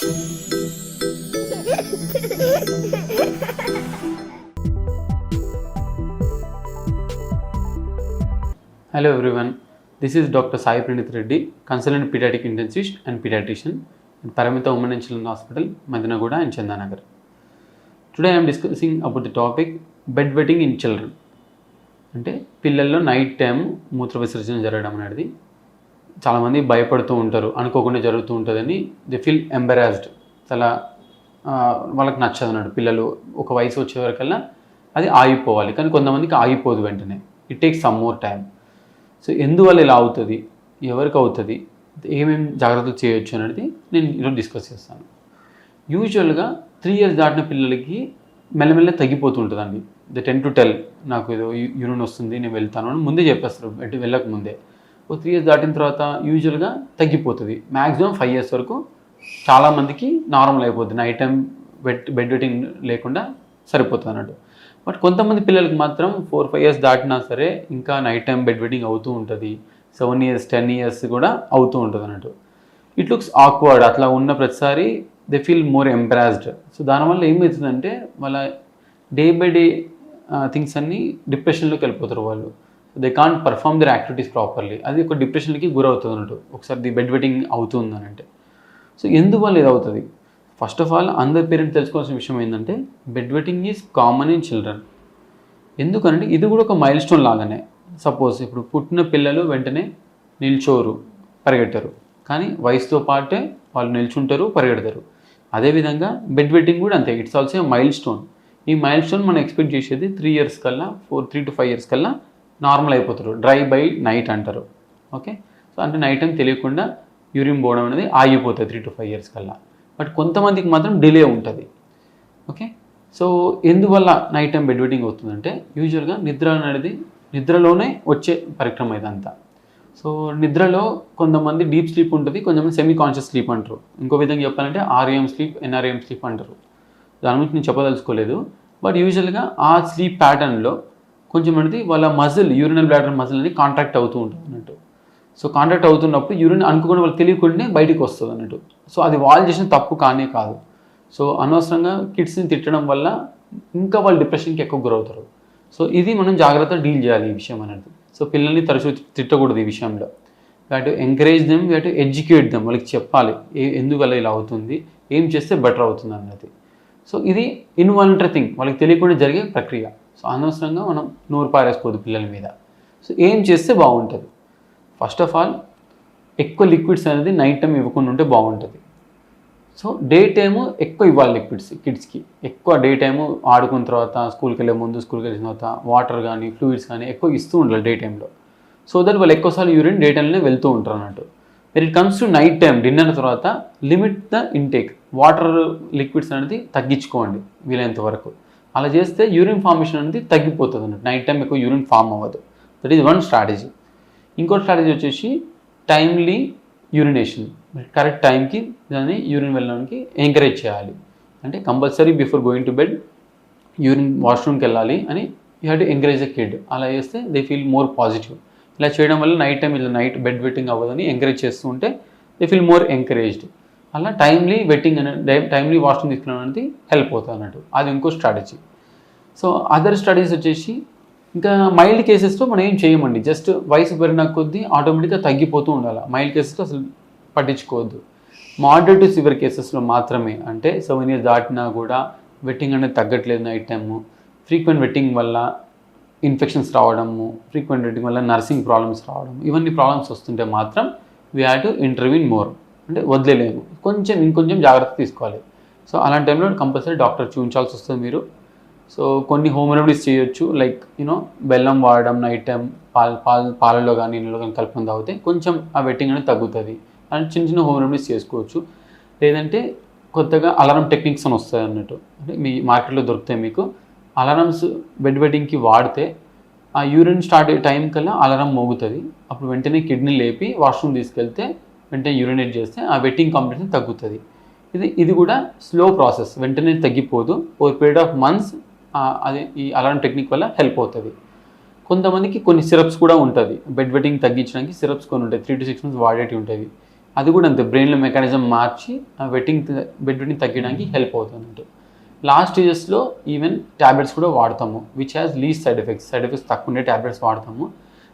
Hello everyone, this is Dr. Sai Pranith Reddy, consultant pediatric intensivist and pediatrician in Paramita Women and Children Hospital, Madinagoda and Chandanagar. Today I am discussing about the topic bedwetting in children. అంటే పిల్లల్లో night time మూత్ర విసర్జన జరగడం అనేది చాలామంది భయపడుతూ ఉంటారు అనుకోకుండా జరుగుతూ ఉంటుందని. ది ఫీల్ ఎంబరాస్డ్ చాలా వాళ్ళకి నచ్చదు అన్నాడు పిల్లలు ఒక వయసు వచ్చే వరకల్లా అది ఆగిపోవాలి. కానీ కొంతమందికి ఆగిపోదు వెంటనే. It takes some more time so ఎందువల్ల ఇలా అవుతుంది? ఎవరికి అవుతుంది? ఏమేమి జాగ్రత్తలు చేయొచ్చు అనేది నేను ఈరోజు డిస్కస్ చేస్తాను. యూజువల్గా త్రీ ఇయర్స్ దాటిన పిల్లలకి మెల్లమెల్ల తగ్గిపోతుంటుందండి ద టెన్ టు టెల్ నాకు ఏదో యూరిన్ వస్తుంది నేను వెళ్తాను అని ముందే చెప్పేస్తారు. వెళ్ళక ముందే. ఓ త్రీ ఇయర్స్ దాటిన తర్వాత యూజువల్గా తగ్గిపోతుంది. మ్యాక్సిమం ఫైవ్ ఇయర్స్ వరకు చాలామందికి నార్మల్ అయిపోతుంది night time bed bed wetting లేకుండా సరిపోతుంది అన్నట్టు బట్ కొంతమంది పిల్లలకి మాత్రం ఫోర్ ఫైవ్ ఇయర్స్ దాటినా సరే ఇంకా నైట్ టైం బెడ్ వెట్టింగ్ అవుతూ ఉంటుంది. సెవెన్ ఇయర్స్ టెన్ ఇయర్స్ కూడా అవుతూ ఉంటుంది అన్నట్టు ఇట్ లుక్స్ ఆక్వర్డ్ అట్లా ఉన్న ప్రతిసారి they feel more embarrassed so దానివల్ల ఏమవుతుందంటే వాళ్ళ డే బై డే థింగ్స్ అన్నీ డిప్రెషన్లోకి వెళ్ళిపోతారు వాళ్ళు. They can't perform their activities properly అది ఒక డిప్రెషన్కి గురవుతుంది అన్నట్టు. ఒకసారి ది బెడ్ వెట్టింగ్ అవుతుంది అని అంటే. సో ఎందువల్ల ఇది అవుతుంది ఫస్ట్ ఆఫ్ ఆల్ అందరి పేరెంట్స్ తెలుసుకోవాల్సిన విషయం ఏంటంటే bed wetting is common in children ఎందుకంటే ఇది కూడా ఒక మైల్ స్టోన్ లాగానే. సపోజ్ ఇప్పుడు పుట్టిన పిల్లలు వెంటనే నిల్చోరు పరిగెట్టరు. కానీ వయసుతో పాటే వాళ్ళు నిల్చుంటారు పరిగెడతారు. అదేవిధంగా బెడ్ వెట్టింగ్ కూడా అంతే. ఇట్స్ ఆల్సో మైల్ స్టోన్ ఈ మైల్ స్టోన్ మనం ఎక్స్పెక్ట్ చేసేది త్రీ ఇయర్స్ కల్లా four three to five years కల్లా నార్మల్ అయిపోతారు. డ్రై బై నైట్ అంటారు. ఓకే? సో అంటే నైట్ టైం తెలియకుండా యూరిన్ పోవడం అనేది ఆగిపోతుంది త్రీ టు ఫైవ్ ఇయర్స్ కల్లా. బట్ కొంతమందికి మాత్రం డిలే ఉంటుంది. ఓకే? సో ఎందువల్ల నైట్ టైం బెడ్ వెట్టింగ్ అవుతుందంటే యూజువల్గా నిద్ర అనేది నిద్రలోనే వచ్చే పరిక్రమ ఇదంతా. సో నిద్రలో కొంతమంది డీప్ స్లీప్ ఉంటుంది కొంతమంది సెమీ కాన్షియస్ స్లీప్ అంటారు. ఇంకో విధంగా చెప్పాలంటే ఆర్ఏఎం స్లీప్ ఎన్ఆర్ఏఎం స్లీప్ అంటారు. దాని గురించి నేను చెప్పదలుచుకోలేదు. బట్ యూజువల్గా ఆ స్లీప్ ప్యాటర్న్లో కొంచెం అనేది వాళ్ళ మజిల్ యూరినల్ బ్లాడర్ మజిల్ అనేది కాంట్రాక్ట్ అవుతూ ఉంటుంది అన్నట్టు. సో కాంట్రాక్ట్ అవుతున్నప్పుడు యూరిన్ అనుకోకుండా వాళ్ళు తెలియకుండానే బయటికి వస్తుంది అన్నట్టు. సో అది వాళ్ళు చేసిన తప్పు కానే కాదు. సో అనవసరంగా కిడ్స్ని తిట్టడం వల్ల ఇంకా వాళ్ళు డిప్రెషన్కి ఎక్కువ గురవుతారు. సో ఇది మనం జాగ్రత్త డీల్ చేయాలి ఈ విషయం అనేది. సో పిల్లల్ని తరచూ తిట్టకూడదు ఈ విషయంలో. We to encourage them we to educate them వాళ్ళకి చెప్పాలి ఏ ఎందువల్ల ఇలా అవుతుంది ఏం చేస్తే బెటర్ అవుతుంది అన్నది. సో ఇది ఇన్వాలంటరీ థింగ్ వాళ్ళకి తెలియకుండా జరిగే ప్రక్రియ. సో అనవసరంగా మనం నూరు పారేసుకోవద్దు పిల్లల మీద. సో ఏం చేస్తే బాగుంటుంది? ఫస్ట్ ఆఫ్ ఆల్ ఎక్కువ లిక్విడ్స్ అనేది నైట్ టైం ఇవ్వకుండా ఉంటే బాగుంటుంది. సో డే టైము ఎక్కువ ఇవ్వాలి లిక్విడ్స్ కిడ్స్కి ఎక్కువ డే టైము ఆడుకున్న తర్వాత స్కూల్కి వెళ్ళే ముందు స్కూల్కి వెళ్ళిన తర్వాత వాటర్ కానీ ఫ్లూయిడ్స్ కానీ ఎక్కువ ఇస్తూ ఉండాలి డే టైంలో సో దట్ వాళ్ళు ఎక్కువసార్లు యూరిన్ డే టైంలోనే వెళ్తూ ఉంటారు అన్నట్టు. మరి it comes to night time dinner తర్వాత limit the intake water liquids అనేది తగ్గించుకోండి వీలైనంత వరకు. అలా చేస్తే యూరిన్ ఫార్మేషన్ అనేది తగ్గిపోతుంది అన్నట్టు నైట్ టైం ఎక్కువ యూరిన్ ఫామ్ అవ్వదు. దట్ ఈజ్ వన్ స్ట్రాటజీ ఇంకో స్ట్రాటజీ వచ్చేసి టైమ్లీ యూరినేషన్ కరెక్ట్ టైంకి దాన్ని యూరిన్ వెళ్ళడానికి ఎంకరేజ్ చేయాలి. అంటే compulsory before going to bed urine వాష్రూమ్కి వెళ్ళాలి అని you have to encourage the kid అలా చేస్తే దే ఫీల్ మోర్ పాజిటివ్ ఇలా చేయడం వల్ల నైట్ టైం ఇలా నైట్ బెడ్ వెట్టింగ్ అవ్వదని ఎంకరేజ్ చేస్తూ ఉంటే దే ఫీల్ మోర్ ఎంకరేజ్డ్ అలా టైమ్లీ వెట్టింగ్ అనేది టైమ్లీ వాషింగ్ తీసుకున్నాం అనేది హెల్ప్ అవుతుంది అన్నట్టు. అది ఇంకో స్ట్రాటజీ సో అదర్ స్టడీస్ వచ్చేసి ఇంకా మైల్డ్ కేసెస్తో మనం ఏం చేయమండి? జస్ట్ వయసు పెరిగిన కొద్దీ ఆటోమేటిక్గా తగ్గిపోతూ ఉండాలి? మైల్డ్ కేసెస్లో అసలు పట్టించుకోవద్దు. మోడరేట్ టు సివియర్ కేసెస్లో మాత్రమే. అంటే సెవెన్ ఇయర్స్ దాటినా కూడా వెట్టింగ్ అనేది తగ్గట్లేదు నైట్ టైము ఫ్రీక్వెంట్ వెట్టింగ్ వల్ల ఇన్ఫెక్షన్స్ రావడము ఫ్రీక్వెంట్ వెట్టింగ్ వల్ల నర్సింగ్ ప్రాబ్లమ్స్ రావడం ఇవన్నీ ప్రాబ్లమ్స్ వస్తుంటే మాత్రం we have to intervene more అంటే వదిలేలేము కొంచెం ఇంకొంచెం జాగ్రత్త తీసుకోవాలి. సో అలాంటి టైంలో కంపల్సరీ డాక్టర్ చూపించాల్సి వస్తుంది మీరు. సో కొన్ని హోమ్ రెమెడీస్ చేయొచ్చు. లైక్ యూనో బెల్లం వాడడం నైట్ టైం పాల పాల పాలలో కానీ నీళ్ళలో కానీ కలుపుకొని తాగితే కొంచెం ఆ వెట్టింగ్ అనేది తగ్గుతుంది. అండ్ చిన్న చిన్న హోమ్ రెమెడీస్ చేసుకోవచ్చు. లేదంటే కొత్తగా అలారం టెక్నిక్స్ అని వస్తాయి అన్నట్టు. అంటే మీ మార్కెట్లో దొరుకుతాయి మీకు. అలారమ్స్ బెడ్ వెడ్డింగ్కి వాడితే ఆ యూరిన్ స్టార్ట్ అయ్యే టైం కల్లా అలారం మోగుతుంది. అప్పుడు వెంటనే కిడ్నీ లేపి వాష్రూమ్ తీసుకెళ్తే వెంటనే యూరినేట్ చేస్తే ఆ వెట్టింగ్ కాంపిటీషన్ తగ్గుతుంది. ఇది ఇది కూడా స్లో ప్రాసెస్ వెంటనే తగ్గిపోదు. ఓవర్ పీరియడ్ ఆఫ్ మంత్స్ అది ఈ అలారం టెక్నిక్ వల్ల హెల్ప్ అవుతుంది. కొంతమందికి కొన్ని సిరప్స్ కూడా ఉంటుంది. బెడ్ వెట్టింగ్ తగ్గించడానికి సిరప్స్ కొన్ని ఉంటాయి. త్రీ టు సిక్స్ మంత్స్ వాడేటి ఉంటుంది అది కూడా అంతే. బ్రెయిన్లో మెకానిజం మార్చి ఆ వెట్టింగ్ బెడ్ వెట్టింగ్ తగ్గడానికి హెల్ప్ అవుతుంది లాస్ట్ స్టేజెస్లో ఈవెన్ ట్యాబ్లెట్స్ కూడా వాడతాము. Which has least side effects side effects తక్కువ ఉండే ట్యాబ్లెట్స్ వాడతాము.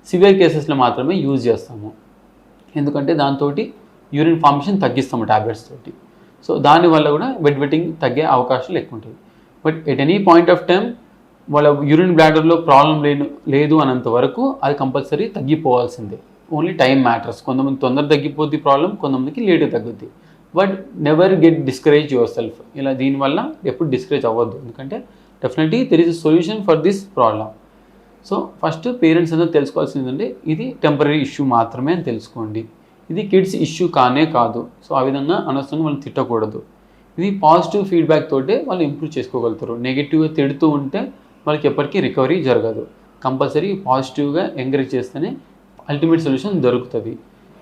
సివియర్ కేసెస్లో మాత్రమే యూజ్ చేస్తాము. ఎందుకంటే దాంతో యూరిన్ ఫార్మేషన్ తగ్గిస్తాము ట్యాబ్లెట్స్ తోటి. సో దానివల్ల కూడా వెట్ వెట్టింగ్ తగ్గే అవకాశాలు ఎక్కువ ఉంటాయి. But at any point of time వాళ్ళ యూరిన్ బ్లాడర్లో ప్రాబ్లం లేను లేదు అన్నంత వరకు అది కంపల్సరీ తగ్గిపోవాల్సిందే. Only time matters. కొంతమంది తొందర తగ్గిపోద్ది ప్రాబ్లం కొంతమందికి లేట్ తగ్గుద్ది. But never get discourage yourself ఇలా దీనివల్ల ఎప్పుడు డిస్కరేజ్ అవ్వద్దు. ఎందుకంటే definitely there is solution for this problem so first parents అంతా తెలుసుకోవాల్సింది ఏంటంటే ఇది టెంపరీ ఇష్యూ మాత్రమే అని తెలుసుకోండి. ఇది కిడ్స్ ఇష్యూ కానే కాదు. సో ఆ విధంగా అనవసరంగా వాళ్ళని తిట్టకూడదు. ఇది పాజిటివ్ ఫీడ్బ్యాక్ తోటే వాళ్ళు ఇంప్రూవ్ చేసుకోగలుగుతారు. నెగిటివ్గా తిడుతూ ఉంటే వాళ్ళకి ఎప్పటికీ రికవరీ జరగదు. కంపల్సరీ పాజిటివ్గా ఎంకరేజ్ చేస్తేనే అల్టిమేట్ సొల్యూషన్ దొరుకుతుంది.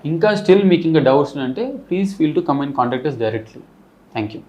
ఇంకా స్టిల్ మీకు ఇంకా డౌట్స్ అంటే please feel to come and contact us directly thank you